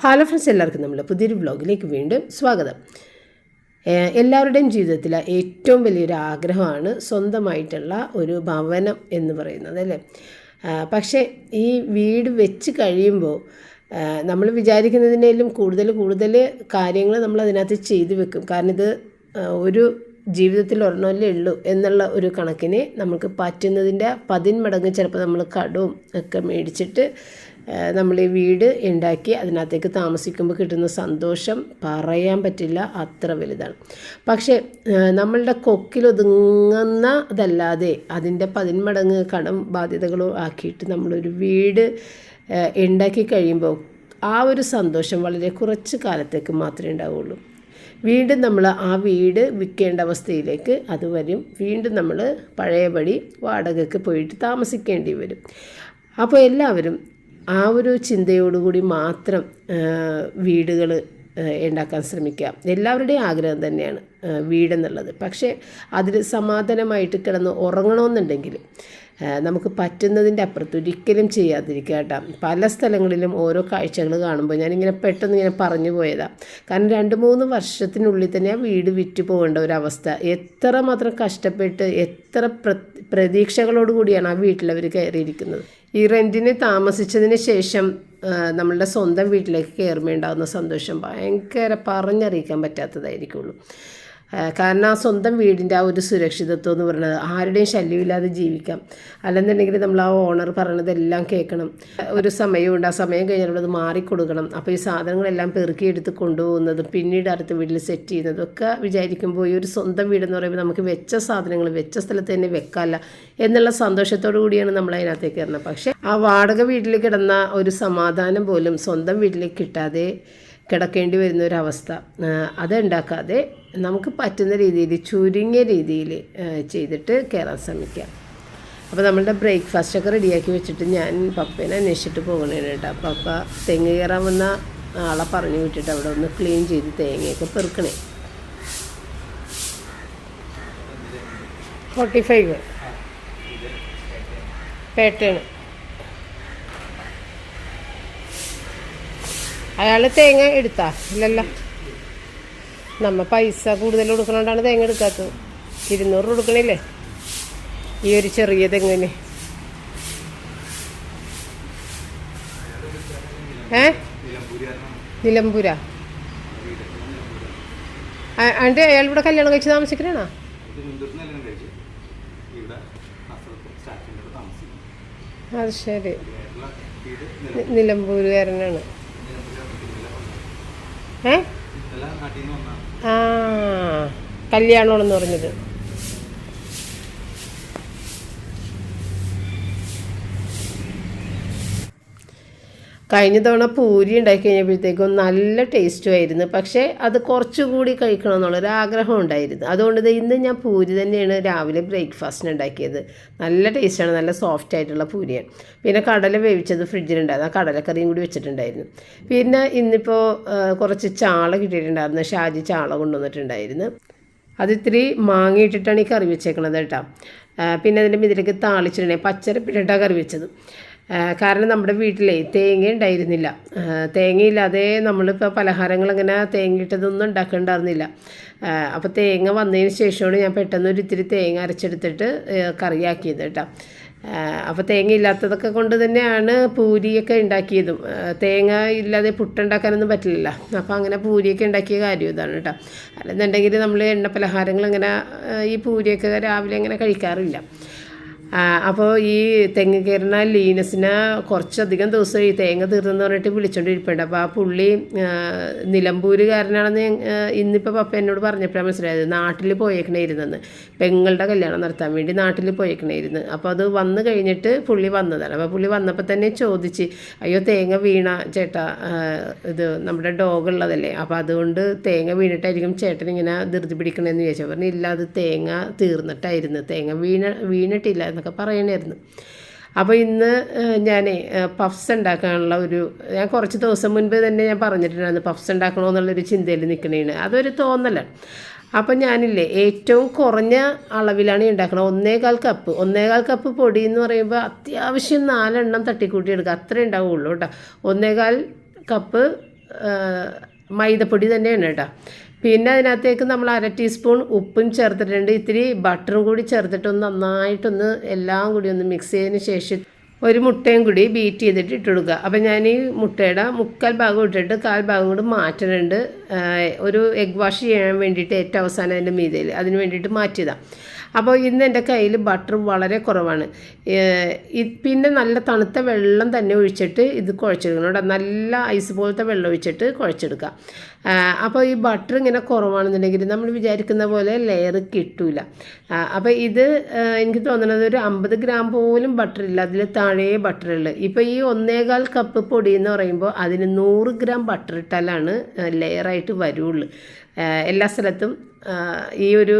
Hello friends എല്ലാവർക്കും നമ്മുടെ പുതിയൊരു വ്ളോഗിലേക്ക് വീണ്ടും സ്വാഗതം. എല്ലാവരുടെയും ജീവിതത്തിൽ ഏറ്റവും വലിയൊരു ആഗ്രഹമാണ് സ്വന്തമായിട്ടുള്ള ഒരു ഭവനം എന്ന് പറയുന്നത് അല്ലേ? പക്ഷേ ഈ വീട് വെച്ച് കഴിയുമ്പോൾ നമ്മൾ വിചാരിക്കുന്നതിനേലും കൂടുതൽ കൂടുതൽ കാര്യങ്ങൾ നമ്മൾ അതിനകത്ത് ചെയ്തു വെക്കും. കാരണം ഇത് ഒരു ജീവിതത്തിൽ ഒരെണ്ണമല്ലേ ഉള്ളൂ എന്നുള്ള ഒരു കണക്കിന് നമുക്ക് പറ്റുന്നതിന്റെ പതിന്മടങ്ങ് ചിലപ്പോൾ നമ്മൾ കടവും ഒക്കെ മേടിച്ചിട്ട് നമ്മൾ ഈ വീട് ഉണ്ടാക്കി അതിനകത്തേക്ക് താമസിക്കുമ്പോൾ കിട്ടുന്ന സന്തോഷം പറയാൻ പറ്റില്ല അത്ര വലുതാണ്. പക്ഷേ നമ്മളുടെ കൊക്കിലൊതുങ്ങുന്ന അതല്ലാതെ അതിന്റെ പതിന്മടങ്ങ് കടം ബാധ്യതകളോ ആക്കിയിട്ട് നമ്മളൊരു വീട് ഉണ്ടാക്കി കഴിയുമ്പോൾ ആ ഒരു സന്തോഷം വളരെ കുറച്ച് കാലത്തേക്ക് മാത്രമേ ഉണ്ടാവുള്ളൂ വീണ്ടും നമ്മൾ ആ വീട് വിൽക്കേണ്ട അവസ്ഥയിലേക്ക് അത് വരും. വീണ്ടും നമ്മൾ പഴയപടി വാടകയ്ക്ക് പോയിട്ട് താമസിക്കേണ്ടി വരും. അപ്പോൾ എല്ലാവരും ആ ഒരു ചിന്തയോടുകൂടി മാത്രം വീടുകൾ ഉണ്ടാക്കാൻ ശ്രമിക്കുക. എല്ലാവരുടെയും ആഗ്രഹം തന്നെയാണ് വീടെന്നുള്ളത്. പക്ഷേ അതിൽ സമാധാനമായിട്ട് കിടന്ന് ഉറങ്ങണമെന്നുണ്ടെങ്കിൽ നമുക്ക് പറ്റുന്നതിന്റെ അപ്പുറത്ത് ഒരിക്കലും ചെയ്യാതിരിക്കുക കേട്ടോ. പല സ്ഥലങ്ങളിലും ഓരോ കാഴ്ചകൾ കാണുമ്പോൾ ഞാനിങ്ങനെ പെട്ടെന്ന് ഇങ്ങനെ പറഞ്ഞു പോയതാണ് കാരണം രണ്ട് മൂന്ന് വർഷത്തിനുള്ളിൽ തന്നെ ആ വീട് വിറ്റ് പോകേണ്ട ഒരവസ്ഥ എത്ര മാത്രം കഷ്ടപ്പെട്ട് എത്ര പ്ര പ്രതീക്ഷകളോട് കൂടിയാണ് ആ വീട്ടിലവർ കയറിയിരിക്കുന്നത്. ഈ റെന്റിന് താമസിച്ചതിന് ശേഷം നമ്മളുടെ സ്വന്തം വീട്ടിലേക്ക് കയറുമ്പോൾ ഉണ്ടാകുന്ന സന്തോഷം ഭയങ്കര പറഞ്ഞറിയിക്കാൻ പറ്റാത്തതായിരിക്കുള്ളൂ. കാരണം ആ സ്വന്തം വീടിന്റെ ആ ഒരു സുരക്ഷിതത്വം എന്ന് പറയുന്നത് ആരുടെയും ശല്യമില്ലാതെ ജീവിക്കാം. അല്ലെന്നുണ്ടെങ്കിൽ നമ്മൾ ആ ഓണർ പറയണതെല്ലാം കേൾക്കണം. ഒരു സമയമുണ്ട് ആ സമയം കഴിഞ്ഞാൽ അത് മാറിക്കൊടുക്കണം. അപ്പോൾ ഈ സാധനങ്ങളെല്ലാം പെറുക്കിയെടുത്ത് കൊണ്ടുപോകുന്നതും പിന്നീട് അടുത്ത വീട്ടിൽ സെറ്റ് ചെയ്യുന്നതും ഒക്കെ വിചാരിക്കുമ്പോൾ ഈ ഒരു സ്വന്തം വീടെന്ന് പറയുമ്പോൾ നമുക്ക് വെച്ച സാധനങ്ങൾ വെച്ച സ്ഥലത്ത് തന്നെ വെക്കാമല്ല എന്നുള്ള സന്തോഷത്തോടു കൂടിയാണ് നമ്മൾ അതിനകത്തേക്ക് കയറുന്നത് പക്ഷേ ആ വാടക വീട്ടിൽ കിടന്ന ഒരു സമാധാനം പോലും സ്വന്തം വീട്ടിലേക്ക് കിട്ടാതെ കിടക്കേണ്ടി വരുന്ന ഒരവസ്ഥ അതുണ്ടാക്കാതെ നമുക്ക് പറ്റുന്ന രീതിയിൽ ചുരുങ്ങിയ രീതിയിൽ ചെയ്തിട്ട് കയറാൻ ശ്രമിക്കാം അപ്പോൾ നമ്മളുടെ ബ്രേക്ക്ഫാസ്റ്റൊക്കെ റെഡിയാക്കി വെച്ചിട്ട് ഞാൻ പപ്പേനെ അന്വേഷിച്ചിട്ട് പോകണേ കേട്ടോ. പപ്പ തെങ്ങ് കയറാൻ വന്ന ആളെ പറഞ്ഞു വിട്ടിട്ട് അവിടെ ഒന്ന് ക്ലീൻ ചെയ്ത് തേങ്ങയൊക്കെ പെറുക്കണേ. ഫോർട്ടി ഫൈവ് പേട്ടയാണ് അയാൾ തേങ്ങ എടുത്താ. ഇല്ലല്ല. നമ്മ പൈസ കൂടുതൽ കൊടുക്കണോണ്ടാണ് തേങ്ങ എടുക്കാത്തത്. ഇരുന്നൂറ് കൊടുക്കണില്ലേ? ഈ ഒരു ചെറിയ തെങ്ങിന്. ഏ? നിലമ്പൂര. അണ്ട് അയാൾ ഇവിടെ കല്യാണം കഴിച്ച് താമസിക്കണേണോ അത് ശരി. നിലമ്പൂരുകാരനാണ്. ഏ? ആ കല്യാണമെന്ന് പറഞ്ഞത്. കഴിഞ്ഞ തവണ പൂരി ഉണ്ടാക്കി കഴിഞ്ഞപ്പോഴത്തേക്കും നല്ല ടേസ്റ്റും ആയിരുന്നു. പക്ഷേ അത് കുറച്ചുകൂടി കഴിക്കണം എന്നുള്ളൊരു ആഗ്രഹം ഉണ്ടായിരുന്നു. അതുകൊണ്ട് ഇന്ന് ഞാൻ പൂരി തന്നെയാണ് രാവിലെ ബ്രേക്ക്ഫാസ്റ്റിന് ഉണ്ടാക്കിയത്. നല്ല ടേസ്റ്റാണ് നല്ല സോഫ്റ്റ് ആയിട്ടുള്ള പൂരിയാണ്. പിന്നെ കടല വേവിച്ചത് ഫ്രിഡ്ജിലുണ്ടായിരുന്നു. ആ കടലക്കറിയും കൂടി വെച്ചിട്ടുണ്ടായിരുന്നു. പിന്നെ ഇന്നിപ്പോൾ കുറച്ച് ചാള കിട്ടിയിട്ടുണ്ടായിരുന്നു. ഷാജി ചാള കൊണ്ടുവന്നിട്ടുണ്ടായിരുന്നു. അത് മാങ്ങിയിട്ടിട്ടാണ് ഈ കറി വെച്ചേക്കണത് കേട്ടോ. പിന്നെ അതിന്റെ ഇതിലേക്ക് താളിച്ചിട്ടുണ്ടെങ്കിൽ പച്ചരപ്പിട്ടിട്ടാണ് കറി വെച്ചത്. കാരണം നമ്മുടെ വീട്ടിലെ തേങ്ങ ഉണ്ടായിരുന്നില്ല. തേങ്ങയില്ലാതെ നമ്മളിപ്പോൾ പലഹാരങ്ങൾ അങ്ങനെ തേങ്ങയിട്ടതൊന്നും ഉണ്ടാക്കണ്ടായിരുന്നില്ല. അപ്പോൾ തേങ്ങ വന്നതിന് ശേഷമാണ് ഞാൻ പെട്ടെന്ന് ഒരു ഇത്തിരി തേങ്ങ അരച്ചെടുത്തിട്ട് കറിയാക്കിയത് കേട്ടോ. അപ്പോൾ തേങ്ങ ഇല്ലാത്തതൊക്കെ കൊണ്ട് തന്നെയാണ് പൂരിയൊക്കെ ഉണ്ടാക്കിയതും. തേങ്ങ ഇല്ലാതെ പുട്ടുണ്ടാക്കാനൊന്നും പറ്റില്ല അപ്പോൾ അങ്ങനെ പൂരിയൊക്കെ ഉണ്ടാക്കിയ കാര്യം ഇതാണ് കേട്ടോ. അല്ലെന്നുണ്ടെങ്കിൽ നമ്മൾ എണ്ണ പലഹാരങ്ങൾ അങ്ങനെ ഈ പൂരിയൊക്കെ രാവിലെ അങ്ങനെ കഴിക്കാറില്ല. അപ്പോൾ ഈ തെങ്ങ് കയറുന്ന ലീനസിനെ കുറച്ചധികം ദിവസം ഈ തേങ്ങ തീർന്നെന്ന് പറഞ്ഞിട്ട് വിളിച്ചോണ്ടിരിപ്പുണ്ട്. അപ്പോൾ ആ പുള്ളി നിലമ്പൂരുകാരനാണെന്ന് ഇന്നിപ്പോൾ പപ്പ എന്നോട് പറഞ്ഞപ്പോഴാണ് മനസ്സിലായത്. നാട്ടിൽ പോയേക്കണേരുന്നെന്ന് പെങ്ങളുടെ കല്യാണം നടത്താൻ വേണ്ടി നാട്ടിൽ പോയേക്കണേരുന്നു അപ്പോൾ അത് വന്നു കഴിഞ്ഞിട്ട് പുള്ളി വന്നതാണ്. അപ്പോൾ പുള്ളി വന്നപ്പോൾ തന്നെ ചോദിച്ച് അയ്യോ തേങ്ങ വീണ ചേട്ടാ ഇത് നമ്മുടെ ഡോഗ് ഉള്ളതല്ലേ? അപ്പോൾ അതുകൊണ്ട് തേങ്ങ വീണിട്ടായിരിക്കും ചേട്ടൻ ഇങ്ങനെ ധൃതി പിടിക്കണമെന്ന് ചോദിച്ചാൽ പറഞ്ഞു ഇല്ല അത് തേങ്ങ തീർന്നിട്ടായിരുന്നു തേങ്ങ വീണ വീണിട്ടില്ല. എന്നൊക്കെ പറയണമായിരുന്നു അപ്പോൾ ഇന്ന് ഞാൻ പഫ്സ് ഉണ്ടാക്കാനുള്ള ഒരു ഞാൻ കുറച്ച് ദിവസം മുൻപ് തന്നെ ഞാൻ പറഞ്ഞിട്ടുണ്ടായിരുന്നു പഫ്സ് ഉണ്ടാക്കണമെന്നുള്ളൊരു ചിന്തയിൽ നിൽക്കണേണ് അതൊരു തോന്നലാണ് അപ്പം ഞാനില്ലേ ഏറ്റവും കുറഞ്ഞ അളവിലാണ് ഉണ്ടാക്കുന്നത് ഒന്നേകാൽ കപ്പ്. ഒന്നേകാൽ കപ്പ് പൊടി എന്ന് പറയുമ്പോൾ അത്യാവശ്യം നാലെണ്ണം തട്ടിക്കൂട്ടി എടുക്കുക. അത്രേ ഉണ്ടാവുള്ളൂ കേട്ടോ. ഒന്നേകാൽ കപ്പ് മൈദപ്പൊടി തന്നെയാണ് കേട്ടോ. പിന്നെ അതിനകത്തേക്ക് നമ്മൾ അര ടീസ്പൂൺ ഉപ്പും ചേർത്തിട്ടുണ്ട്. ഇത്തിരി ബട്ടറും കൂടി ചേർത്തിട്ടൊന്ന് നന്നായിട്ടൊന്ന് എല്ലാം കൂടി ഒന്ന് മിക്സ് ചെയ്തതിന് ശേഷം ഒരു മുട്ടയും കൂടി ബീറ്റ് ചെയ്തിട്ട് ഇട്ട് കൊടുക്കുക. അപ്പം ഞാൻ ഈ മുട്ടയുടെ മുക്കാൽ ഭാഗം ഇട്ടിട്ട് കാൽ ഭാഗം കൂടി മാറ്റുന്നുണ്ട്. ഒരു എഗ് വാഷ് ചെയ്യാൻ വേണ്ടിയിട്ട് ഏറ്റവും അവസാനം അതിന്റെ മീതയിൽ അതിന് വേണ്ടിയിട്ട് മാറ്റിയതാണ് അപ്പോൾ ഇന്ന് എന്റെ കയ്യിൽ ബട്ടർ വളരെ കുറവാണ്. പിന്നെ നല്ല തണുത്ത വെള്ളം തന്നെ ഒഴിച്ചിട്ട് ഇത് കുഴച്ചെടുക്കണം കേട്ടോ. നല്ല ഐസ് പോലത്തെ വെള്ളം ഒഴിച്ചിട്ട് കുഴച്ചെടുക്കുക അപ്പോൾ ഈ ബട്ടർ ഇങ്ങനെ കുറവാണെന്നുണ്ടെങ്കിൽ നമ്മൾ വിചാരിക്കുന്ന പോലെ ലെയർ കിട്ടൂല. അപ്പോൾ ഇത് എനിക്ക് തോന്നുന്നത് ഒരു അമ്പത് ഗ്രാം പോലും ബട്ടറില്ല അതിൽ താഴേ ബട്ടർ ഉള്ളു. ഇപ്പോൾ ഈ ഒന്നേകാൽ കപ്പ് പൊടി എന്ന് പറയുമ്പോൾ അതിന് നൂറ് ഗ്രാം ബട്ടർ ഇട്ടാലാണ് ലെയറായിട്ട് വരുള്ളൂ. എല്ലാ സ്ഥലത്തും ഈ ഒരു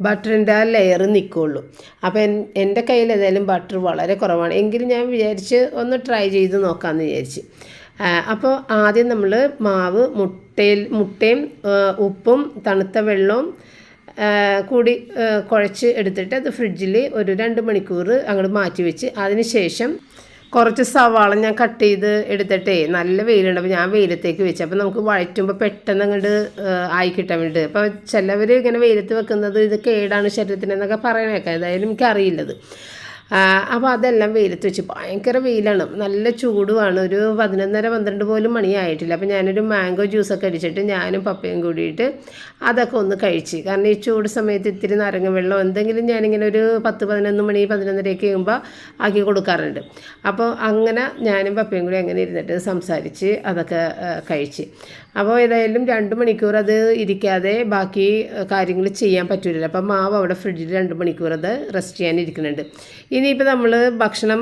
ബട്ടറിന്റെ ആ ലെയർ നിൽക്കുള്ളൂ അപ്പോൾ എൻ എന്റെ കയ്യിൽ ഏതായാലും ബട്ടർ വളരെ കുറവാണ്. എങ്കിലും ഞാൻ വിചാരിച്ച് ഒന്ന് ട്രൈ ചെയ്ത് നോക്കാമെന്ന് വിചാരിച്ച്. അപ്പോൾ ആദ്യം നമ്മൾ മാവ് മുട്ടയിൽ മുട്ടയും ഉപ്പും തണുത്ത വെള്ളവും കൂടി കുഴച്ച് എടുത്തിട്ട് അത് ഫ്രിഡ്ജിൽ ഒരു രണ്ട് മണിക്കൂർ അങ്ങോട്ട് മാറ്റി വെച്ച്. അതിന് ശേഷം കുറച്ച് സവാള ഞാൻ കട്ട് ചെയ്ത് എടുത്തിട്ടേ നല്ല വെയിലുണ്ട്. അപ്പോൾ ഞാൻ വെയിലത്തേക്ക് വെച്ചു. അപ്പോൾ നമുക്ക് വഴറ്റുമ്പോൾ പെട്ടെന്ന് അങ്ങോട്ട് ആയി കിട്ടാൻ വേണ്ടിയിട്ട് അപ്പോൾ ചിലവർ ഇങ്ങനെ വെയിലത്ത് വെക്കുന്നത് ഇത് കേടാണ് ശരീരത്തിനെന്നൊക്കെ പറയണേക്കാം ഏതായാലും എനിക്കറിയില്ലത്. അപ്പോൾ അതെല്ലാം വെയിലത്ത് വെച്ച്. ഭയങ്കര വെയിലാണ്. നല്ല ചൂടുമാണ് ഒരു പതിനൊന്നര പന്ത്രണ്ട് പോലും മണിയായിട്ടില്ല. അപ്പോൾ ഞാനൊരു മാംഗോ ജ്യൂസൊക്കെ അടിച്ചിട്ട് ഞാനും പപ്പയും കൂടിയിട്ട് അതൊക്കെ ഒന്ന് കഴിച്ച്. കാരണം ഈ ചൂട് സമയത്ത് ഇത്തിരി നാരങ്ങ വെള്ളം എന്തെങ്കിലും ഞാനിങ്ങനെ ഒരു പത്ത് പതിനൊന്ന് മണി പതിനൊന്നരയൊക്കെ ആകുമ്പോൾ ആക്കി കൊടുക്കാറുണ്ട്. അപ്പോൾ അങ്ങനെ ഞാനും പപ്പയും കൂടി അങ്ങനെ ഇരുന്നിട്ട് സംസാരിച്ച് അതൊക്കെ കഴിച്ച്. അപ്പോൾ ഏതായാലും രണ്ട് മണിക്കൂർ അത് ഇരിക്കാതെ ബാക്കി കാര്യങ്ങൾ ചെയ്യാൻ പറ്റില്ല അപ്പം മാവ് അവിടെ ഫ്രിഡ്ജിൽ രണ്ട് മണിക്കൂർ അത് റെസ്റ്റ് ചെയ്യാൻ ഇരിക്കുന്നുണ്ട്. ഇനിയിപ്പോൾ നമ്മൾ ഭക്ഷണം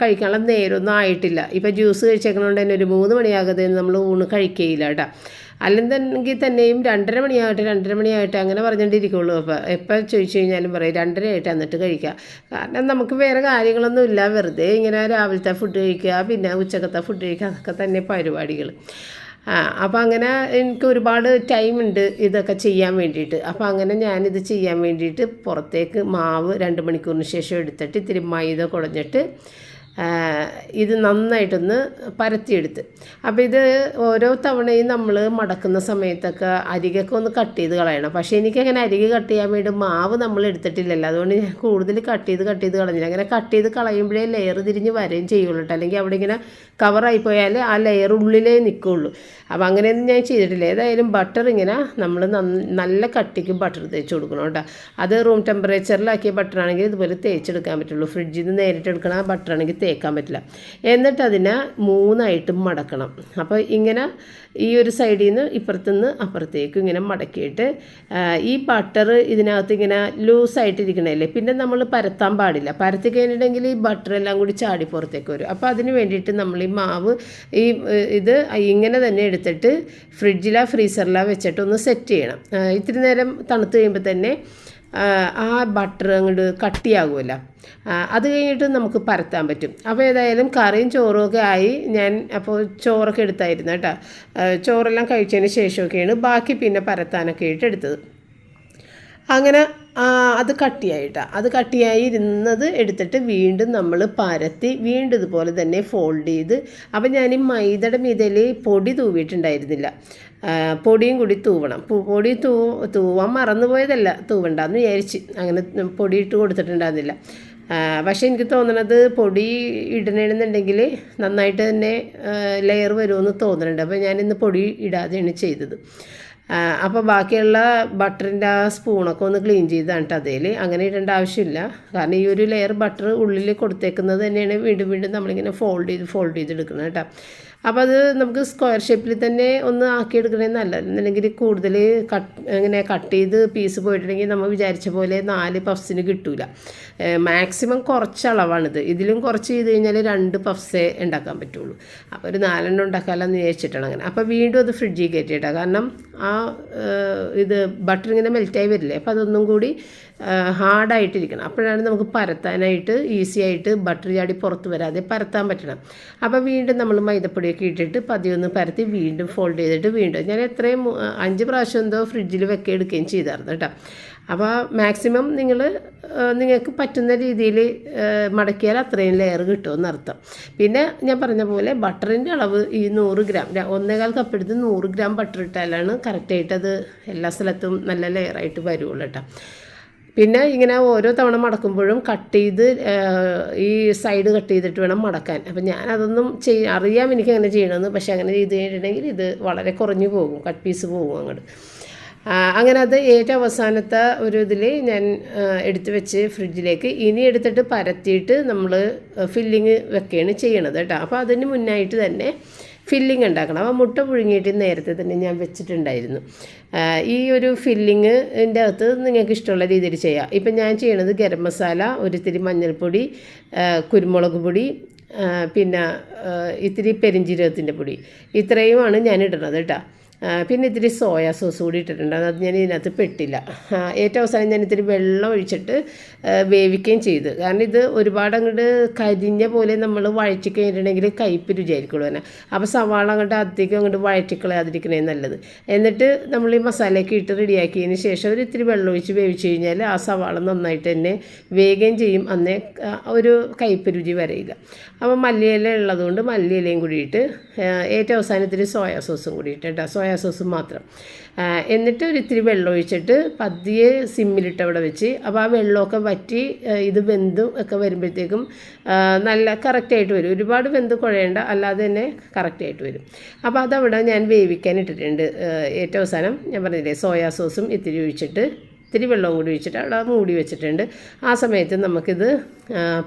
കഴിക്കാനുള്ള നേരമൊന്നും ആയിട്ടില്ല. ഇപ്പോൾ ജ്യൂസ് കഴിച്ചേക്കണോണ്ട് തന്നെ ഒരു മൂന്ന് മണിയാകാതെ നമ്മൾ ഊണ് കഴിക്കുകയില്ല കേട്ടോ. അല്ലെന്നുണ്ടെങ്കിൽ തന്നെയും രണ്ടര മണിയാകട്ടെ രണ്ടര മണിയാകട്ടെ അങ്ങനെ പറഞ്ഞുകൊണ്ടിരിക്കുള്ളൂ. അപ്പോൾ എപ്പോൾ ചോദിച്ചു കഴിഞ്ഞാലും പറയും രണ്ടര ആയിട്ട് എന്നിട്ട് കഴിക്കുക കാരണം നമുക്ക് വേറെ കാര്യങ്ങളൊന്നും ഇല്ല. വെറുതെ ഇങ്ങനെ രാവിലത്തെ ഫുഡ് കഴിക്കുക പിന്നെ ഉച്ചക്കത്തെ ഫുഡ് കഴിക്കുക അതൊക്കെ തന്നെ പരിപാടികൾ. അപ്പോൾ അങ്ങനെ എനിക്ക് ഒരുപാട് ടൈം ഉണ്ട് ഇതൊക്കെ ചെയ്യാൻ വേണ്ടിയിട്ട്. അപ്പോൾ അങ്ങനെ ഞാനിത് ചെയ്യാൻ വേണ്ടിയിട്ട് പുറത്തേക്ക് മാവ് രണ്ട് മണിക്കൂറിന് ശേഷം എടുത്തിട്ട് ഇത്തിരി മൈദ കുടഞ്ഞിട്ട് ഇത് നന്നായിട്ടൊന്ന് പരത്തിയെടുത്ത്. അപ്പോൾ ഇത് ഓരോ തവണയും നമ്മൾ മടക്കുന്ന സമയത്തൊക്കെ അരികൊക്കെ ഒന്ന് കട്ട് ചെയ്ത് കളയണം. പക്ഷേ എനിക്കങ്ങനെ അരികെ കട്ട് ചെയ്യാൻ വേണ്ടി മാവ് നമ്മൾ എടുത്തിട്ടില്ലല്ലോ. അതുകൊണ്ട് ഞാൻ കൂടുതൽ കട്ട് ചെയ്ത് കട്ട് ചെയ്ത് കളഞ്ഞില്ല. അങ്ങനെ കട്ട് ചെയ്ത് കളയുമ്പോഴേ ലെയർ തിരിഞ്ഞ് വരെയും ചെയ്യുള്ളൂ കേട്ടോ അല്ലെങ്കിൽ അവിടെ ഇങ്ങനെ കവറായി പോയാൽ ആ ലെയർ ഉള്ളിലേ നിൽക്കുള്ളൂ അപ്പോൾ അങ്ങനെയൊന്നും ഞാൻ ചെയ്തിട്ടില്ല. ഏതായാലും ബട്ടർ ഇങ്ങനെ നമ്മൾ നല്ല കട്ടിക്ക് ബട്ടർ തേച്ച് കൊടുക്കണം കേട്ടോ അത് റൂം ടെമ്പറേച്ചറിലാക്കിയ ബട്ടറാണെങ്കിൽ ഇതുപോലെ തേച്ചെടുക്കാൻ പറ്റുള്ളൂ. ഫ്രിഡ്ജിൽ നിന്ന് നേരിട്ട് എടുക്കണ ബട്ടറാണെങ്കിൽ തേക്കാൻ പറ്റില്ല. എന്നിട്ട് അതിനെ മൂന്നായിട്ട് മടക്കണം. അപ്പോൾ ഇങ്ങനെ ഈ ഒരു സൈഡിൽ നിന്ന് ഇപ്പുറത്തുനിന്ന് അപ്പുറത്തേക്ക് ഇങ്ങനെ മടക്കിയിട്ട് ഈ ബട്ടർ ഇതിനകത്ത് ഇങ്ങനെ ലൂസായിട്ടിരിക്കണല്ലേ? പിന്നെ നമ്മൾ പരത്താൻ പാടില്ല. പരത്തി കഴിഞ്ഞിട്ടുണ്ടെങ്കിൽ ഈ ബട്ടർ എല്ലാം കൂടി ചാടി പുറത്തേക്ക് വരും. അപ്പോൾ അതിന് വേണ്ടിയിട്ട് നമ്മൾ ഈ മാവ് ഈ ഇത് ഇങ്ങനെ തന്നെ എടുത്തിട്ട് ഫ്രിഡ്ജിലാ ഫ്രീസറിലാ വെച്ചിട്ട് ഒന്ന് സെറ്റ് ചെയ്യണം ഇത്തിരി നേരം തണുത്ത് കഴിയുമ്പോൾ തന്നെ ആ, ബട്ടർ അങ്ങോട്ട് കട്ടിയാകുമല്ലോ അത് കഴിഞ്ഞിട്ട് നമുക്ക് പരത്താൻ പറ്റും. അപ്പോൾ ഏതായാലും കറിയും ചോറും ഒക്കെ ആയി ഞാൻ അപ്പോൾ ചോറൊക്കെ എടുത്തായിരുന്നു കേട്ടോ. ചോറെല്ലാം കഴിച്ചതിന് ശേഷമൊക്കെയാണ് ബാക്കി പിന്നെ പരത്താനൊക്കെ ആയിട്ട് എടുത്തത്. അങ്ങനെ അത് കട്ടിയായിട്ടാണ് അത് കട്ടിയായി ഇരുന്നത് എടുത്തിട്ട് വീണ്ടും നമ്മൾ പരത്തി വീണ്ടും ഇതുപോലെ തന്നെ ഫോൾഡ് ചെയ്ത് അപ്പം ഞാൻ ഈ മൈദയുടെ മീതയിൽ പൊടി തൂവിയിട്ടുണ്ടായിരുന്നില്ല. പൊടിയും കൂടി തൂവണം. പൊടി തൂ തൂവാൻ മറന്നുപോയതല്ല തൂവണ്ടെന്ന് വിചാരിച്ച്. അങ്ങനെ പൊടി ഇട്ട് കൊടുത്തിട്ടുണ്ടായിരുന്നില്ല പക്ഷേ എനിക്ക് തോന്നണത് പൊടി ഇടണമെന്നുണ്ടെങ്കിൽ നന്നായിട്ട് തന്നെ ലെയർ വരുമെന്ന് തോന്നുന്നുണ്ട് അപ്പോൾ ഞാനിന്ന് പൊടി ഇടാതെയാണ് ചെയ്തത്. അപ്പോൾ ബാക്കിയുള്ള ബട്ടറിന്റെ ആ സ്പൂണൊക്കെ ഒന്ന് ക്ലീൻ ചെയ്താണ് കേട്ടോ അങ്ങനെ ഇടേണ്ട ആവശ്യമില്ല. കാരണം ഈ ഒരു ലെയർ ബട്ടർ ഉള്ളിൽ കൊടുത്തേക്കുന്നത് തന്നെയാണ് വീണ്ടും വീണ്ടും നമ്മളിങ്ങനെ ഫോൾഡ് ചെയ്ത് ഫോൾഡ് ചെയ്തെടുക്കുന്നത് കേട്ടോ അപ്പോൾ അത് നമുക്ക് സ്ക്വയർ ഷേപ്പിൽ തന്നെ ഒന്ന് ആക്കിയെടുക്കണേ നല്ലത്. എന്നുണ്ടെങ്കിൽ കൂടുതൽ കട്ട് ഇങ്ങനെ കട്ട് ചെയ്ത് പീസ് പോയിട്ടുണ്ടെങ്കിൽ നമ്മൾ വിചാരിച്ച പോലെ നാല് പഫ്സിന് കിട്ടില്ല മാക്സിമം കുറച്ച് അളവാണിത്. ഇതിലും കുറച്ച് ചെയ്ത് കഴിഞ്ഞാൽ രണ്ട് പഫ്സേ ഉണ്ടാക്കാൻ പറ്റുള്ളൂ. അപ്പോൾ ഒരു നാലെണ്ണം ഉണ്ടാക്കാമല്ലോ എന്ന് വിചാരിച്ചിട്ടാണ് അങ്ങനെ. അപ്പോൾ വീണ്ടും അത് ഫ്രിഡ്ജിൽ കയറ്റിയിട്ടാണ് കാരണം ആ ഇത് ബട്ടർ ഇങ്ങനെ മെൽറ്റായി വരില്ലേ? അപ്പോൾ അതൊന്നും കൂടി ഹാർഡായിട്ടിരിക്കണം. അപ്പോഴാണ് നമുക്ക് പരത്താനായിട്ട് ഈസി ആയിട്ട് ബട്ടർ ചാടി പുറത്ത് വരാതെ പരത്താൻ പറ്റണം. അപ്പോൾ വീണ്ടും നമ്മൾ മൈദപ്പൊടിയൊക്കെ ഇട്ടിട്ട് പതിയൊന്ന് പരത്തി വീണ്ടും ഫോൾഡ് ചെയ്തിട്ട് വീണ്ടും ഞാൻ എത്രയും അഞ്ച് പ്രാവശ്യം എന്തോ ഫ്രിഡ്ജിൽ വെക്കുക എടുക്കുകയും ചെയ്തായിരുന്നു കേട്ടോ. അപ്പോൾ മാക്സിമം നിങ്ങൾ നിങ്ങൾക്ക് പറ്റുന്ന രീതിയിൽ മടക്കിയാൽ അത്രയും ലെയർ കിട്ടുമെന്ന് അർത്ഥം പിന്നെ ഞാൻ പറഞ്ഞ പോലെ ബട്ടറിന്റെ അളവ് ഈ നൂറ് ഗ്രാം ഒന്നേകാൽ കപ്പ് എടുത്ത് നൂറ് ഗ്രാം ബട്ടർ ഇട്ടാലാണ് കറക്റ്റായിട്ട് അത് എല്ലാ സ്ഥലത്തും നല്ല ലെയറായിട്ട് വരുള്ളൂ കേട്ടോ. പിന്നെ ഇങ്ങനെ ഓരോ തവണ മടക്കുമ്പോഴും കട്ട് ചെയ്ത് ഈ സൈഡ് കട്ട് ചെയ്തിട്ട് വേണം മടക്കാൻ. അപ്പം ഞാൻ അതൊന്നും ചെയ് അറിയാം എനിക്ക് അങ്ങനെ ചെയ്യണമെന്ന്. പക്ഷേ അങ്ങനെ ചെയ്ത് കഴിഞ്ഞിട്ടുണ്ടെങ്കിൽ ഇത് വളരെ കുറഞ്ഞു പോകും. കട്ട് പീസ് പോകും അങ്ങോട്ട്. അങ്ങനെ അത് ഏറ്റവും അവസാനത്തെ ഒരു ഇതിൽ ഞാൻ എടുത്തു വെച്ച് ഫ്രിഡ്ജിലേക്ക് ഇനി എടുത്തിട്ട് പരത്തിയിട്ട് നമ്മൾ ഫില്ലിങ് വെക്കുകയാണ് ചെയ്യണത് കേട്ടോ. അപ്പോൾ അതിന് മുന്നായിട്ട് തന്നെ ഫില്ലിംഗ് ഉണ്ടാക്കണം. അപ്പോൾ മുട്ട പുഴുങ്ങിയിട്ട് നേരത്തെ തന്നെ ഞാൻ വെച്ചിട്ടുണ്ടായിരുന്നു. ഈ ഒരു ഫില്ലിങ്ങിന്റെ അകത്ത് നിങ്ങൾക്ക് ഇഷ്ടമുള്ള രീതിയിൽ ചെയ്യാം. ഇപ്പം ഞാൻ ചെയ്യണത് ഗരം മസാല ഒരിത്തിരി മഞ്ഞൾപ്പൊടി ആ, കുരുമുളക് പൊടി പിന്നെ ഇത്തിരി പെരിഞ്ജീരകത്തിന്റെ പൊടി. ഇത്രയുമാണ് ഞാൻ ഇടുന്നത് കേട്ടോ. ആ, പിന്നെ ഇത്തിരി സോയാ സോസ് കൂടി ഇട്ടിട്ടുണ്ട്. അത് ഞാൻ ഇതിനകത്ത് പെട്ടില്ല. ഏറ്റവും അവസാനം ഞാൻ ഇത്തിരി വെള്ളം ഒഴിച്ചിട്ട് വേവിക്കുകയും ചെയ്തു. കാരണം ഇത് ഒരുപാട് അങ്ങോട്ട് കരിഞ്ഞ പോലെ നമ്മൾ വഴറ്റി കഴിഞ്ഞിട്ടുണ്ടെങ്കിൽ കയ്പ്പ് രുചിയായിരിക്കുള്ളൂ തന്നെ. അപ്പോൾ സവാള അങ്ങോട്ട് അധികം അങ്ങോട്ട് വഴറ്റിക്കളയാതിരിക്കണേ നല്ലത്. എന്നിട്ട് നമ്മൾ ഈ മസാലയൊക്കെ ഇട്ട് റെഡിയാക്കിയതിന് ശേഷം ഒരു ഇത്തിരി വെള്ളം ഒഴിച്ച് വേവിച്ച് കഴിഞ്ഞാൽ ആ സവാള നന്നായിട്ട് തന്നെ വേഗം ചെയ്യും. അന്നേ ഒരു കയ്പ്പ് രുചി വരയില്ല. അപ്പോൾ മല്ലിയില ഉള്ളതുകൊണ്ട് മല്ലിയിലയും കൂടിയിട്ട് ഏറ്റവും അവസാനം ഇത്തിരി സോയാ സോസും കൂടി ഇട്ടിട്ട് സോയാ സോസും മാത്രം. എന്നിട്ട് ഒരു ഇത്തിരി വെള്ളം ഒഴിച്ചിട്ട് പതിയെ സിമ്മിലിട്ട് അവിടെ വെച്ച്. അപ്പോൾ ആ വെള്ളമൊക്കെ വറ്റി ഇത് വെന്തും ഒക്കെ വരുമ്പോഴത്തേക്കും നല്ല കറക്റ്റായിട്ട് വരും. ഒരുപാട് വെന്ത് കുഴയേണ്ട അല്ലാതെ തന്നെ കറക്റ്റായിട്ട് വരും. അപ്പോൾ അതവിടെ ഞാൻ വേവിക്കാൻ ഇട്ടിട്ടുണ്ട്. ഏറ്റവും അവസാനം ഞാൻ പറഞ്ഞില്ലേ സോയാ സോസും ഇത്തിരി ഒഴിച്ചിട്ട് ഇത്തിരി വെള്ളവും കൂടി ഒഴിച്ചിട്ട് അവിടെ മൂടി വെച്ചിട്ടുണ്ട്. ആ സമയത്ത് നമുക്കിത്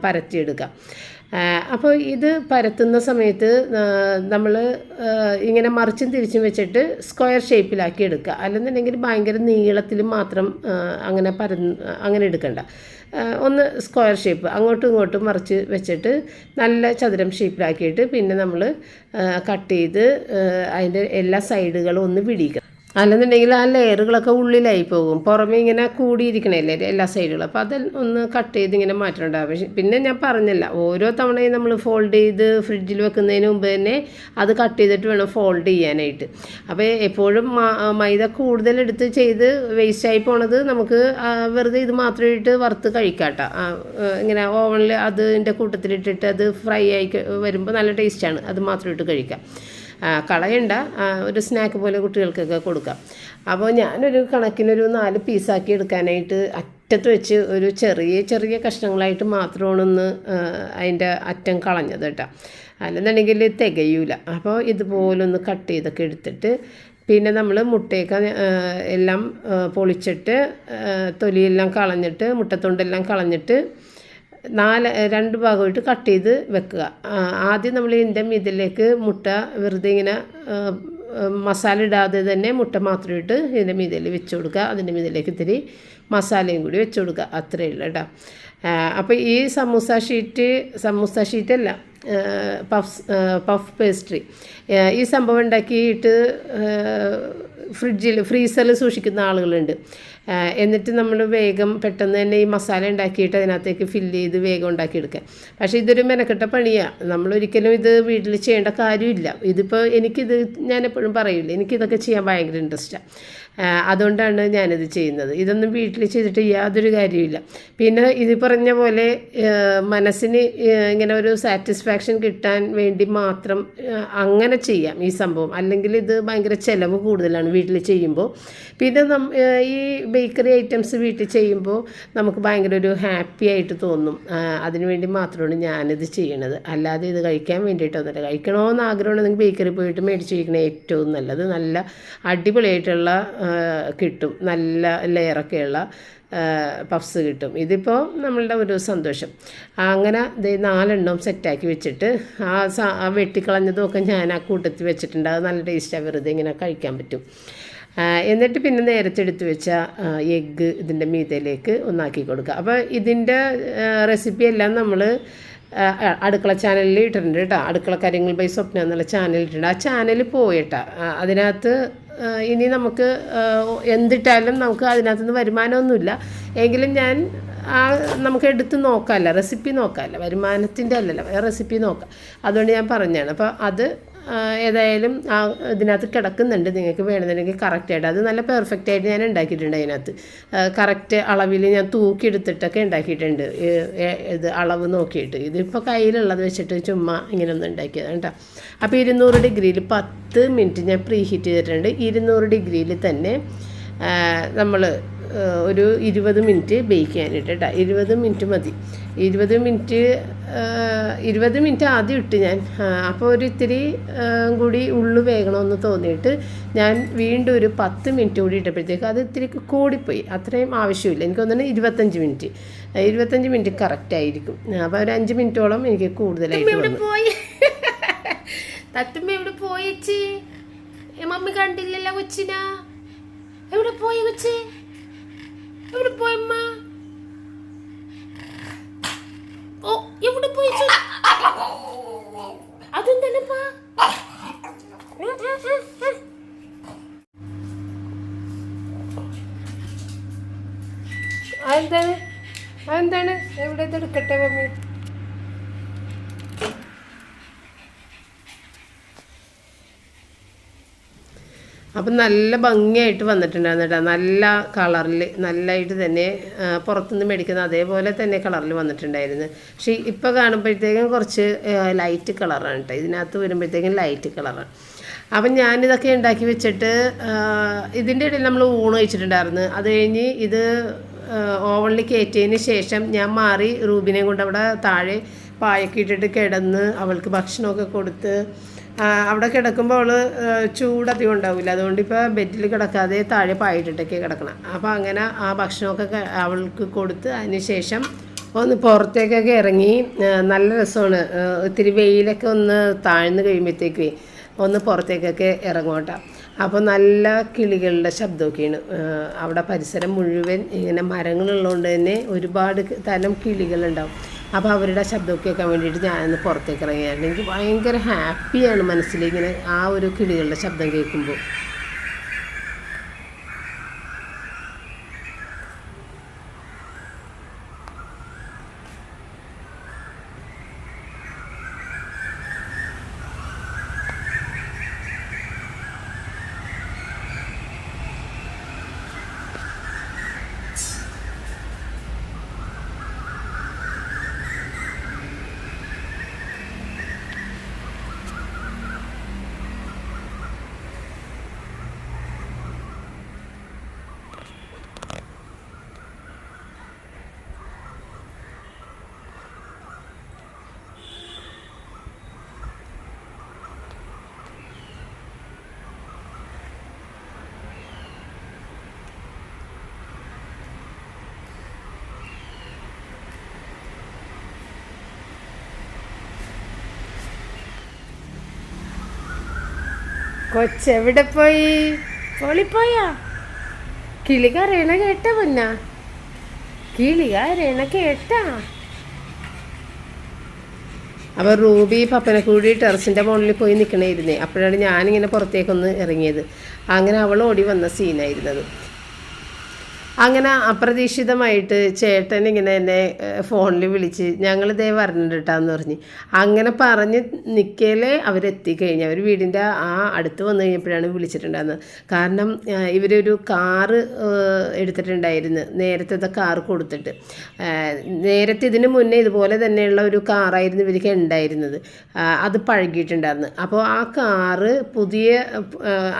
പരത്തിയെടുക്കാം. അപ്പോൾ ഇത് പരത്തുന്ന സമയത്ത് നമ്മൾ ഇങ്ങനെ മറിച്ചും തിരിച്ചും വെച്ചിട്ട് സ്ക്വയർ ഷേപ്പിലാക്കി എടുക്കുക. അല്ലെന്നുണ്ടെങ്കിൽ ഭയങ്കര നീളത്തിൽ മാത്രം അങ്ങനെ പരന്ന് അങ്ങനെ എടുക്കണ്ട. ഒന്ന് സ്ക്വയർ ഷേപ്പ് അങ്ങോട്ടും ഇങ്ങോട്ടും മറിച്ച് വെച്ചിട്ട് നല്ല ചതുരം ഷേപ്പിലാക്കിയിട്ട് പിന്നെ നമ്മൾ കട്ട് ചെയ്ത് അതിന്റെ എല്ലാ സൈഡുകളും ഒന്ന് പിടിക്കുക അല്ലെന്നുണ്ടെങ്കിൽ ആ ലെയറുകളൊക്കെ ഉള്ളിലായി പോകും. പുറമേ ഇങ്ങനെ കൂടിയിരിക്കണല്ലേ എല്ലാ സൈഡുകളും അപ്പോൾ അത് ഒന്ന് കട്ട് ചെയ്ത് ഇങ്ങനെ മാറ്റണുണ്ടാവും. പക്ഷേ പിന്നെ ഞാൻ പറഞ്ഞല്ല ഓരോ തവണയും നമ്മൾ ഫോൾഡ് ചെയ്ത് ഫ്രിഡ്ജിൽ വെക്കുന്നതിന് മുമ്പ് തന്നെ അത് കട്ട് ചെയ്തിട്ട് വേണം ഫോൾഡ് ചെയ്യാനായിട്ട്. അപ്പോൾ എപ്പോഴും മൈദ കൂടുതൽ എടുത്ത് ചെയ്ത് വേസ്റ്റായി പോണത് നമുക്ക് വെറുതെ ഇത് മാത്രമായിട്ട് വറുത്ത് കഴിക്കാട്ട. ഇങ്ങനെ ഓവനിൽ അതിന്റെ കൂട്ടത്തിലിട്ടിട്ട് അത് ഫ്രൈ ആയി വരുമ്പോൾ നല്ല ടേസ്റ്റാണ് അത് മാത്രം ഇട്ട് കഴിക്കാം. കളയണ്ട. ഒരു സ്നാക്ക് പോലെ കുട്ടികൾക്കൊക്കെ കൊടുക്കാം. അപ്പോൾ ഞാനൊരു കണക്കിനൊരു നാല് പീസാക്കി എടുക്കാനായിട്ട് അറ്റത്ത് വെച്ച് ഒരു ചെറിയ ചെറിയ കഷ്ണങ്ങളായിട്ട് മാത്രമാണൊന്ന് അതിന്റെ അറ്റം കളഞ്ഞത് കേട്ടോ. അല്ലെന്നുണ്ടെങ്കിൽ തികയൂല. അപ്പോൾ ഇതുപോലൊന്ന് കട്ട് ചെയ്തൊക്കെ എടുത്തിട്ട് പിന്നെ നമ്മൾ മുട്ടയൊക്കെ എല്ലാം പൊളിച്ചിട്ട് തൊലിയെല്ലാം കളഞ്ഞിട്ട് മുട്ടത്തൊണ്ടെല്ലാം കളഞ്ഞിട്ട് നാല് രണ്ട് ഭാഗമായിട്ട് കട്ട് ചെയ്ത് വെക്കുക. ആദ്യം നമ്മൾ ഇതിന്റെ മീതിലേക്ക് മുട്ട വെറുതെ ഇങ്ങനെ മസാല ഇടാതെ തന്നെ മുട്ട മാത്രം ഇട്ട് ഇതിന്റെ മീതിൽ വെച്ച് കൊടുക്കുക. അതിന്റെ മീതിലേക്ക് ഇത്തിരി മസാലയും കൂടി വെച്ച് കൊടുക്കുക. അത്രയേ ഉള്ളൂ കേട്ടോ. അപ്പോൾ ഈ സമൂസ ഷീറ്റ് സമൂസ ഷീറ്റല്ല പഫ് പഫ് പേസ്ട്രി. ഈ സംഭവം ഉണ്ടാക്കിയിട്ട് ഫ്രിഡ്ജിൽ ഫ്രീസറിൽ സൂക്ഷിക്കുന്ന ആളുകളുണ്ട്. എന്നിട്ട് നമ്മൾ വേഗം പെട്ടെന്ന് തന്നെ ഈ മസാല ഉണ്ടാക്കിയിട്ട് അതിനകത്തേക്ക് ഫില്ല് ചെയ്ത് വേഗം ഉണ്ടാക്കിയെടുക്കാം പക്ഷേ ഇതൊരു മെനക്കെട്ട പണിയാണ് നമ്മളൊരിക്കലും ഇത് വീട്ടിൽ ചെയ്യേണ്ട കാര്യമില്ല. ഇതിപ്പോൾ എനിക്കിത് ഞാൻ എപ്പോഴും പറയില്ല എനിക്കിതൊക്കെ ചെയ്യാൻ ഭയങ്കര ഇൻട്രസ്റ്റാണ് അതുകൊണ്ടാണ് ഞാനിത് ചെയ്യുന്നത്. ഇതൊന്നും വീട്ടിൽ ചെയ്തിട്ട് യാതൊരു കാര്യമില്ല പിന്നെ ഇത് പറഞ്ഞ പോലെ മനസ്സിന് ഇങ്ങനെ ഒരു സാറ്റിസ്ഫാക്ഷൻ കിട്ടാൻ വേണ്ടി മാത്രം അങ്ങനെ ചെയ്യാം ഈ സംഭവം. അല്ലെങ്കിൽ ഇത് ഭയങ്കര ചിലവ് കൂടുതലാണ് വീട്ടിൽ ചെയ്യുമ്പോൾ. പിന്നെ നം ഈ ബേക്കറി ഐറ്റംസ് വീട്ടിൽ ചെയ്യുമ്പോൾ നമുക്ക് ഭയങ്കര ഒരു ഹാപ്പി ആയിട്ട് തോന്നും. അതിനുവേണ്ടി അതിനു വേണ്ടി മാത്രമാണ് ഞാനിത് ചെയ്യണത്. അല്ലാതെ ഇത് കഴിക്കാൻ വേണ്ടിയിട്ടൊന്നുമില്ല കഴിക്കണമെന്ന് ആഗ്രഹമുണ്ടെങ്കിൽ ബേക്കറി പോയിട്ട് മേടിച്ച് കഴിക്കണേ ഏറ്റവും നല്ലത്. നല്ല അടിപൊളിയായിട്ടുള്ള കിട്ടും. നല്ല ലെയറൊക്കെയുള്ള പഫ്സ് കിട്ടും. ഇതിപ്പോൾ നമ്മളുടെ ഒരു സന്തോഷം. അങ്ങനെ ഇത് നാലെണ്ണം സെറ്റാക്കി വെച്ചിട്ട് ആ സ ആ ഞാൻ ആ കൂട്ടത്തിൽ വെച്ചിട്ടുണ്ട്. അത് നല്ല ടേസ്റ്റാണ് വെറുതെ ഇങ്ങനെ കഴിക്കാൻ പറ്റും. എന്നിട്ട് പിന്നെ നേരത്തെ എടുത്ത് വെച്ച എഗ്ഗ് ഇതിന്റെ മീതയിലേക്ക് ഒന്നാക്കി കൊടുക്കുക. അപ്പോൾ ഇതിന്റെ റെസിപ്പി എല്ലാം നമ്മൾ അടുക്കള ചാനലിൽ ഇട്ടിട്ടുണ്ട് കേട്ടോ. അടുക്കള കാര്യങ്ങൾ ബൈ സ്വപ്ന എന്നുള്ള ചാനൽ ഇട്ടിട്ടുണ്ട്. ആ ചാനൽ പോയിട്ടാ അതിനകത്ത് ഇനി നമുക്ക് എന്തിട്ടാലും നമുക്ക് അതിനകത്തുനിന്ന് വരുമാനമൊന്നുമില്ല. എങ്കിലും ഞാൻ ആ നമുക്ക് എടുത്ത് നോക്കാമല്ല റെസിപ്പി നോക്കാമല്ല. വരുമാനത്തിന്റെ അല്ലല്ലോ റെസിപ്പി നോക്കാം. അതുകൊണ്ട് ഞാൻ പറഞ്ഞതാണ്. അപ്പോൾ അത് ഏതായാലും ആ ഇതിനകത്ത് കിടക്കുന്നുണ്ട്. നിങ്ങൾക്ക് വേണമെന്നുണ്ടെങ്കിൽ കറക്റ്റായിട്ട് അത് നല്ല പെർഫെക്റ്റ് ആയിട്ട് ഞാൻ ഉണ്ടാക്കിയിട്ടുണ്ട് അതിനകത്ത്. കറക്റ്റ് അളവിൽ ഞാൻ തൂക്കിയെടുത്തിട്ടൊക്കെ ഉണ്ടാക്കിയിട്ടുണ്ട്. ഇത് അളവ് നോക്കിയിട്ട്. ഇതിപ്പോൾ കയ്യിലുള്ളത് വെച്ചിട്ട് ചുമ്മാ ഇങ്ങനെ ഒന്ന് ഉണ്ടാക്കിയത് കേട്ടോ. അപ്പോൾ ഇരുന്നൂറ് ഡിഗ്രിയിൽ പത്ത് മിനിറ്റ് ഞാൻ പ്രീ ഹീറ്റ് ചെയ്തിട്ടുണ്ട്. ഇരുന്നൂറ് ഡിഗ്രിയിൽ തന്നെ നമ്മൾ ഒരു ഇരുപത് മിനിറ്റ് ബേക്ക് ചെയ്യാനിട്ട് കേട്ടോ ഇരുപത് മിനിറ്റ് മതി. ഇരുപത് മിനിറ്റ് ഇരുപത് മിനിറ്റ് ആദ്യം ഇട്ട് ഞാൻ അപ്പോൾ ഒരു ഇത്തിരി കൂടി ഉള്ളു വേഗണമെന്ന് തോന്നിയിട്ട് ഞാൻ വീണ്ടും ഒരു പത്ത് മിനിറ്റ് കൂടി ഇട്ടപ്പോഴത്തേക്ക് അത് ഇത്തിരി കൂടിപ്പോയി. അത്രയും ആവശ്യമില്ല. എനിക്ക് തോന്നുന്നു ഇരുപത്തഞ്ച് മിനിറ്റ്. ഇരുപത്തഞ്ച് മിനിറ്റ് കറക്റ്റ് ആയിരിക്കും. അപ്പോൾ ഒരു അഞ്ച് മിനിറ്റോളം എനിക്ക് കൂടുതലായിട്ട് പോയി? തത്തുമ്മ എവിടെ പോയി മമ്മി കണ്ടില്ലല്ലോ കൊച്ചിനാ. എവിടെ പോയി കൊച്ചി? എവിടെ പോയമ്മ ഓ എവിടെ പോയി? അതെന്താണപ്പാ. അതെന്താണ് അതെന്താണ് എവിടെ എടുക്കട്ടെ മമ്മി അപ്പം നല്ല ഭംഗിയായിട്ട് വന്നിട്ടുണ്ടായിരുന്നു കേട്ടോ നല്ല കളറിൽ നല്ലതായിട്ട് തന്നെ പുറത്തുനിന്ന് മേടിക്കുന്ന അതേപോലെ തന്നെ കളറിൽ വന്നിട്ടുണ്ടായിരുന്നു. പക്ഷേ ഇപ്പോൾ കാണുമ്പോഴത്തേക്കും കുറച്ച് ലൈറ്റ് കളറാണ് കേട്ടോ ഇതിനകത്ത് വരുമ്പോഴത്തേക്കും ലൈറ്റ് കളറാണ് അപ്പം ഞാനിതൊക്കെ ഉണ്ടാക്കി വെച്ചിട്ട് ഇതിന്റെ ഇടയിൽ നമ്മൾ ഊണ് കഴിച്ചിട്ടുണ്ടായിരുന്നു. അത് കഴിഞ്ഞ് ഇത് ഓവണിൽ കയറ്റിയതിന് ശേഷം ഞാൻ മാറി റൂബിനെ കൊണ്ട് അവിടെ താഴെ പായൊക്കെ ഇട്ടിട്ട് കിടന്ന് അവൾക്ക് ഭക്ഷണമൊക്കെ കൊടുത്ത് അവിടെ കിടക്കുമ്പോൾ അവൾ ചൂടധികം ഉണ്ടാവില്ല അതുകൊണ്ട് ഇപ്പോൾ ബെഡിൽ കിടക്കാതെ താഴെ പായിട്ടിട്ടൊക്കെ കിടക്കണം. അപ്പോൾ അങ്ങനെ ആ ഭക്ഷണമൊക്കെ അവൾക്ക് കൊടുത്ത് അതിന് ശേഷം ഒന്ന് പുറത്തേക്കൊക്കെ ഇറങ്ങി നല്ല രസമാണ്. ഒത്തിരി വെയിലൊക്കെ ഒന്ന് താഴ്ന്നു കഴിയുമ്പോഴത്തേക്ക് ഒന്ന് പുറത്തേക്കൊക്കെ ഇറങ്ങോട്ടെ. അപ്പോൾ നല്ല കിളികളുടെ ശബ്ദമൊക്കെയാണ്. അവിടെ പരിസരം മുഴുവൻ ഇങ്ങനെ മരങ്ങളുള്ളതുകൊണ്ട് തന്നെ ഒരുപാട് തരം കിളികളുണ്ടാവും. അപ്പോൾ അവരുടെ ശബ്ദമൊക്കെ കേൾക്കാൻ വേണ്ടിയിട്ട് ഞാനൊന്ന് പുറത്തേക്ക് ഇറങ്ങിയായിരുന്നു എനിക്ക് ഭയങ്കര ഹാപ്പിയാണ് മനസ്സിലിങ്ങനെ ആ ഒരു കിളികളുടെ ശബ്ദം കേൾക്കുമ്പോൾ കൊച്ചെവിടെ പോയി? പോളിപ്പോയാ കിളി കരയണ കേട്ട പൊന്ന. കിളി കരയണ കേട്ടാ. അപ്പോൾ റൂബി പപ്പനെ കൂടി ടെറസിന്റെ മുകളിൽ പോയി നിൽക്കണമായിരുന്നേ അപ്പോഴാണ് ഞാനിങ്ങനെ പുറത്തേക്കൊന്ന് ഇറങ്ങിയത്. അങ്ങനെ അവൾ ഓടി വന്ന സീനായിരുന്നത് അങ്ങനെ അപ്രതീക്ഷിതമായിട്ട് ചേട്ടൻ ഇങ്ങനെ എന്നെ ഫോണിൽ വിളിച്ച് ഞങ്ങൾ ഇതേ പറഞ്ഞിട്ടാന്ന് പറഞ്ഞ്. അങ്ങനെ പറഞ്ഞ് നിൽക്കലേ അവരെത്തിക്കഴിഞ്ഞ്. അവർ വീടിന്റെ ആ അടുത്ത് വന്നു കഴിഞ്ഞപ്പോഴാണ് വിളിച്ചിട്ടുണ്ടായിരുന്നത്. കാരണം ഇവരൊരു കാറ് എടുത്തിട്ടുണ്ടായിരുന്നു. നേരത്തെ കാറ് കൊടുത്തിട്ട്. നേരത്തെ ഇതിന് മുന്നേ ഇതുപോലെ തന്നെയുള്ള ഒരു കാറായിരുന്നു ഇവർക്ക് ഉണ്ടായിരുന്നത്. അത് പഴകിയിട്ടുണ്ടായിരുന്നു. അപ്പോൾ ആ കാറ് പുതിയ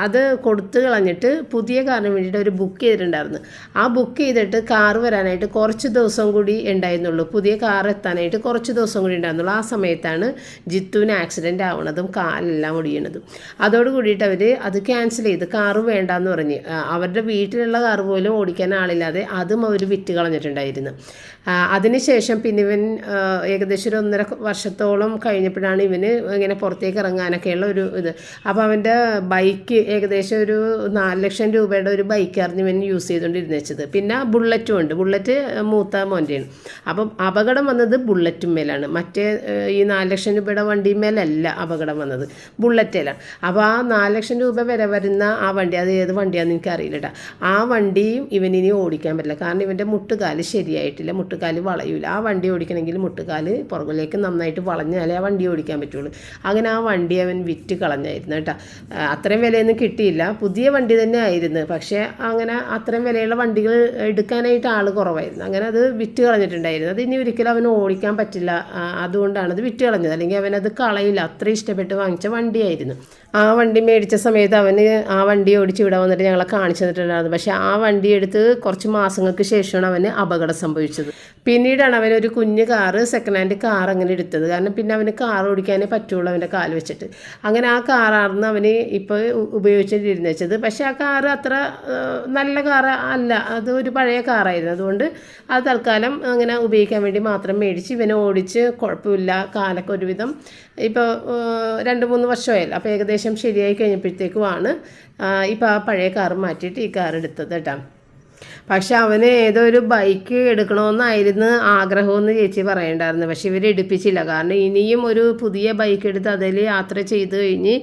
അത് കൊടുത്തു കളഞ്ഞിട്ട് പുതിയ കാറിന് വേണ്ടിയിട്ട് അവർ ബുക്ക് ചെയ്തിട്ടുണ്ടായിരുന്നു. ആ ബുക്ക് ചെയ്തിട്ട് കാർ വരാനായിട്ട് കുറച്ച് ദിവസം കൂടി ഉണ്ടായിരുന്നുള്ളൂ. പുതിയ കാർ എത്താനായിട്ട് കുറച്ച് ദിവസം കൂടി ഉണ്ടായിരുന്നുള്ളൂ. ആ സമയത്താണ് ജിത്തുവിന് ആക്സിഡന്റ് ആവണതും കാലെല്ലാം ഒടിയണതും അതോട് കൂടിയിട്ട് അവർ അത് ക്യാൻസൽ ചെയ്ത് കാറ് വേണ്ടാന്ന് പറഞ്ഞ്. ആ, അവരുടെ വീട്ടിലുള്ള കാർ പോലും ഓടിക്കാൻ ആളില്ലാതെ അതും അവർ വിറ്റ് കളഞ്ഞിട്ടുണ്ടായിരുന്നു ആ, അതിനുശേഷം പിന്നെ ഇവൻ ഏകദേശം ഒരു ഒന്നര വർഷത്തോളം കഴിഞ്ഞപ്പോഴാണ് ഇവന് ഇങ്ങനെ പുറത്തേക്ക് ഇറങ്ങാനൊക്കെയുള്ള ഒരു ഇത്. അപ്പോൾ അവന്റെ ബൈക്ക് ഏകദേശം ഒരു നാല് ലക്ഷം രൂപയുടെ ഒരു ബൈക്കായിരുന്നു ഇവൻ യൂസ് ചെയ്തുകൊണ്ടിരുന്നത് സംഭവിച്ചത് പിന്നെ ബുള്ളറ്റും ഉണ്ട്. ബുള്ളറ്റ് മൂത്ത മോന്റെയാണ് അപ്പം അപകടം വന്നത് ബുള്ളറ്റും മേലാണ്. മറ്റേ ഈ നാല് ലക്ഷം രൂപയുടെ വണ്ടിമേലല്ല അപകടം വന്നത്. ബുള്ളറ്റേലാണ് അപ്പോൾ ആ നാല് ലക്ഷം രൂപ വരെ വരുന്ന ആ വണ്ടി അത് ഏത് വണ്ടിയാണെന്ന് എനിക്കറിയില്ല കേട്ടോ ആ വണ്ടിയും ഇവനിനി ഓടിക്കാൻ പറ്റില്ല. കാരണം ഇവന്റെ മുട്ടുകാൽ ശരിയായിട്ടില്ല. മുട്ടുകാൽ വളയൂല. ആ വണ്ടി ഓടിക്കണമെങ്കിൽ മുട്ടുകാൽ പുറകിലേക്ക് നന്നായിട്ട് വളഞ്ഞാലേ ആ വണ്ടി ഓടിക്കാൻ പറ്റുള്ളൂ. അങ്ങനെ ആ വണ്ടി അവൻ വിറ്റ് കളഞ്ഞായിരുന്നു കേട്ടോ. അത്രയും വിലയൊന്നും കിട്ടിയില്ല. പുതിയ വണ്ടി തന്നെ ആയിരുന്നു. പക്ഷേ അങ്ങനെ അത്രയും വിലയുള്ള വണ്ടികൾ എടുക്കാനായിട്ട് ആൾ കുറവായിരുന്നു. അങ്ങനെ അത് വിറ്റ് കളഞ്ഞിട്ടുണ്ടായിരുന്നു. അത് ഇനി ഒരിക്കലും അവന് ഓടിക്കാൻ പറ്റില്ല. അതുകൊണ്ടാണ് അത് വിറ്റ് കളഞ്ഞത്. അല്ലെങ്കിൽ അവനത് കളയില്ല. അത്രയും ഇഷ്ടപ്പെട്ട് വാങ്ങിച്ച വണ്ടിയായിരുന്നു. ആ വണ്ടി മേടിച്ച സമയത്ത് അവന് ആ വണ്ടി ഓടിച്ച് ഇവിടെ വന്നിട്ട് ഞങ്ങളെ കാണിച്ചു തന്നിട്ടുണ്ടായിരുന്നു. പക്ഷേ ആ വണ്ടി എടുത്ത് കുറച്ച് മാസങ്ങൾക്ക് ശേഷമാണ് അവന് അപകടം സംഭവിച്ചത്. പിന്നീടാണ് അവൻ ഒരു കുഞ്ഞ് കാറ് സെക്കൻഡ് ഹാൻഡ് കാർ അങ്ങനെ എടുത്തത്. കാരണം പിന്നെ അവന് കാർ ഓടിക്കാനേ പറ്റുള്ളൂ അവന്റെ കാൽ വെച്ചിട്ട്. അങ്ങനെ ആ കാറാണെന്ന് അവന് ഇപ്പോൾ ഉപയോഗിച്ചിട്ടിരുന്നു വെച്ചത് പക്ഷേ ആ കാറ് അത്ര നല്ല കാറ് അല്ല. അത് ഒരു പഴയ കാറായിരുന്നു അതുകൊണ്ട് അത് തൽക്കാലം അങ്ങനെ ഉപയോഗിക്കാൻ വേണ്ടി മാത്രം മേടിച്ച് ഇവനെ ഓടിച്ച് കുഴപ്പമില്ല കാലൊക്കെ ഒരുവിധം. ഇപ്പോൾ രണ്ട് മൂന്ന് വർഷമായല്ലോ. അപ്പോൾ ഏകദേശം ശരിയായി കഴിഞ്ഞപ്പോഴത്തേക്കുമാണ് ഇപ്പോൾ ആ പഴയ കാറ് മാറ്റിയിട്ട് ഈ കാർ എടുത്തത് കേട്ടോ. പക്ഷെ അവന് ഏതോ ഒരു ബൈക്ക് എടുക്കണമെന്നായിരുന്നു ആഗ്രഹമെന്ന് ചേച്ചി പറയണ്ടായിരുന്നു. പക്ഷെ ഇവർ എടുപ്പിച്ചില്ല. കാരണം ഇനിയും ഒരു പുതിയ ബൈക്ക് എടുത്ത് അതിൽ യാത്ര ചെയ്തു കഴിഞ്ഞ്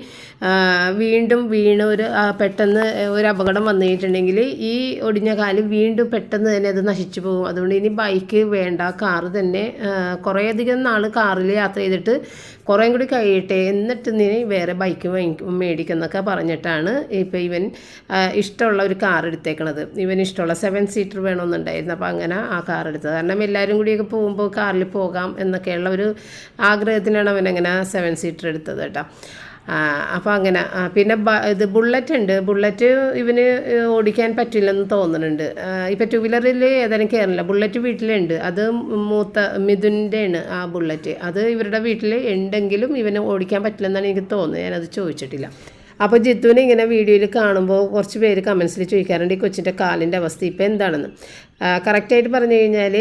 വീണ്ടും വീണ് ഒരു പെട്ടെന്ന് ഒരു അപകടം വന്നിട്ടുണ്ടെങ്കിൽ ഈ ഒടിഞ്ഞ കാൽ വീണ്ടും പെട്ടെന്ന് തന്നെ അത് നശിച്ചു പോകും. അതുകൊണ്ട് ഇനി ബൈക്ക് വേണ്ട കാറ് തന്നെ കുറേയധികം നാൾ കാറിൽ യാത്ര ചെയ്തിട്ട് കുറേ കൂടി കഴിയട്ടെ എന്നിട്ട് നീ വേറെ ബൈക്ക് മേടിക്കുന്നൊക്കെ പറഞ്ഞിട്ടാണ് ഇപ്പോൾ ഇവൻ ഇഷ്ടമുള്ള ഒരു കാർ എടുത്തേക്കണത്. ഇവൻ ഇഷ്ടമുള്ള സെവൻ സീറ്റർ വേണമെന്നുണ്ടായിരുന്നു. അപ്പോൾ അങ്ങനെ ആ കാർ എടുത്തത്. കാരണം എല്ലാവരും കൂടിയൊക്കെ പോകുമ്പോൾ കാറിൽ പോകാം എന്നൊക്കെയുള്ള ഒരു ആഗ്രഹത്തിനാണ് അവൻ അങ്ങനെ സെവൻ സീറ്റർ എടുത്തത് കേട്ടോ. അപ്പോൾ അങ്ങനെ പിന്നെ ഇത് ബുള്ളറ്റ് ഉണ്ട്. ബുള്ളറ്റ് ഇവന് ഓടിക്കാൻ പറ്റില്ലെന്ന് തോന്നുന്നുണ്ട്. ഇപ്പോൾ ടു വീലറിൽ ഏതായാലും കയറില്ല ബുള്ളറ്റ് വീട്ടിലുണ്ട്. അത് മൂത്ത മിഥുന്റെയാണ് ആ ബുള്ളറ്റ് അത് ഇവരുടെ വീട്ടിൽ ഉണ്ടെങ്കിലും ഇവന് ഓടിക്കാൻ പറ്റില്ലെന്നാണ് എനിക്ക് തോന്നുന്നത്. ഞാനത് ചോദിച്ചിട്ടില്ല. അപ്പോൾ ജിത്തുവിനെ ഇങ്ങനെ വീഡിയോയിൽ കാണുമ്പോൾ കുറച്ച് പേര് കമൻസിൽ ചോദിക്കാറുണ്ട് ഈ കൊച്ചിന്റെ കാലിന്റെ അവസ്ഥ ഇപ്പോൾ എന്താണെന്ന്? കറക്റ്റായിട്ട് പറഞ്ഞു കഴിഞ്ഞാൽ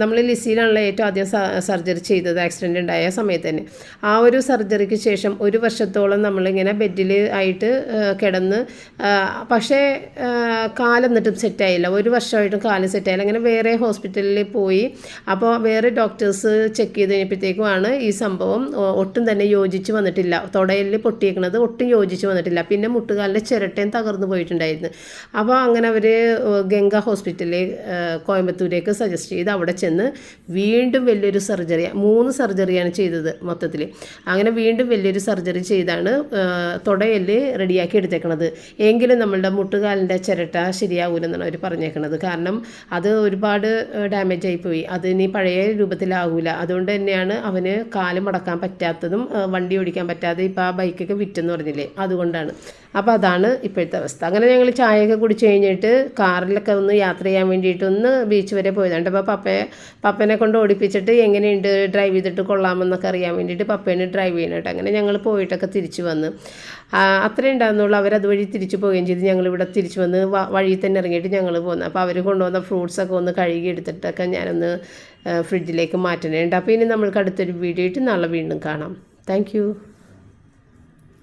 നമ്മൾ ലിസിയിലാണല്ലോ ഏറ്റവും ആദ്യം സർജറി ചെയ്തത് ആക്സിഡന്റ് ഉണ്ടായ സമയത്ത് തന്നെ. ആ ഒരു സർജറിക്ക് ശേഷം ഒരു വർഷത്തോളം നമ്മളിങ്ങനെ ബെഡിൽ ആയിട്ട് കിടന്ന് പക്ഷേ കാലെന്നിട്ടും സെറ്റായില്ല ഒരു വർഷമായിട്ടും കാലം സെറ്റായില്ല അങ്ങനെ വേറെ ഹോസ്പിറ്റലിൽ പോയി. അപ്പോൾ വേറെ ഡോക്ടേഴ്സ് ചെക്ക് ചെയ്ത് കഴിഞ്ഞപ്പോഴത്തേക്കുമാണ് ഈ സംഭവം ഒട്ടും തന്നെ യോജിച്ച് വന്നിട്ടില്ല. തുടയിൽ പൊട്ടിയേക്കുന്നത് ഒട്ടും യോജിച്ച് വന്നിട്ടില്ല. പിന്നെ മുട്ടുകാലിന്റെ ചിരട്ടയും തകർന്നു പോയിട്ടുണ്ടായിരുന്നു. അപ്പോൾ അങ്ങനെ അവർ ഗംഗ ഹോസ്പിറ്റലിൽ കോയമ്പത്തൂരേക്ക് സജസ്റ്റ് ചെയ്ത് അവിടെ ചെന്ന് വീണ്ടും വലിയൊരു സർജറി മൂന്ന് സർജറിയാണ് ചെയ്തത് മൊത്തത്തിൽ അങ്ങനെ വീണ്ടും വലിയൊരു സർജറി ചെയ്താണ് തുടയൽ റെഡിയാക്കി എടുത്തേക്കണത്. എങ്കിലും നമ്മളുടെ മുട്ടുകാലിന്റെ ചിരട്ട ശരിയാകൂലെന്നാണ് അവർ പറഞ്ഞേക്കണത്. കാരണം അത് ഒരുപാട് ഡാമേജ് ആയിപ്പോയി അത് ഇനി പഴയ രൂപത്തിലാകൂല അതുകൊണ്ട് തന്നെയാണ് അവന് കാൽ മടക്കാൻ പറ്റാത്തതും വണ്ടി ഓടിക്കാൻ പറ്റാതെ ഇപ്പോൾ ആ ബൈക്കൊക്കെ വിറ്റെന്ന് പറഞ്ഞില്ലേ? അതുകൊണ്ടാണ്. അപ്പോൾ അതാണ് ഇപ്പോഴത്തെ അവസ്ഥ. അങ്ങനെ ഞങ്ങൾ ചായയൊക്കെ കുടിച്ച് കഴിഞ്ഞിട്ട് കാറിലൊക്കെ ഒന്ന് യാത്ര ചെയ്യാൻ വേണ്ടിയിട്ട് ഒന്ന് ബീച്ച് വരെ പോയതാണ്. അപ്പോൾ പപ്പയെ പപ്പനെ കൊണ്ട് ഓടിപ്പിച്ചിട്ട് എങ്ങനെയുണ്ട് ഡ്രൈവ് ചെയ്തിട്ട് കൊള്ളാമെന്നൊക്കെ അറിയാൻ വേണ്ടിയിട്ട് പപ്പേനെ ഡ്രൈവ് ചെയ്യാനായിട്ട് അങ്ങനെ ഞങ്ങൾ പോയിട്ടൊക്കെ തിരിച്ചു വന്ന്. അത്രേ ഉണ്ടായിരുന്നുള്ളൂ. അവർ അതുവഴി തിരിച്ചു പോവുകയും ചെയ്ത്. ഞങ്ങൾ ഇവിടെ തിരിച്ചു വന്ന് വഴിയിൽ തന്നെ ഇറങ്ങിയിട്ട് ഞങ്ങൾ പോന്നു. അപ്പോൾ അവർ കൊണ്ടുവന്ന ഫ്രൂട്ട്സൊക്കെ ഒന്ന് കഴുകി എടുത്തിട്ടൊക്കെ ഞാനൊന്ന് ഫ്രിഡ്ജിലേക്ക് മാറ്റണേണ്ട. അപ്പോൾ ഇനി നമ്മൾക്ക് അടുത്തൊരു വീഡിയോ ആയിട്ട് നാളെ വീണ്ടും കാണാം. താങ്ക്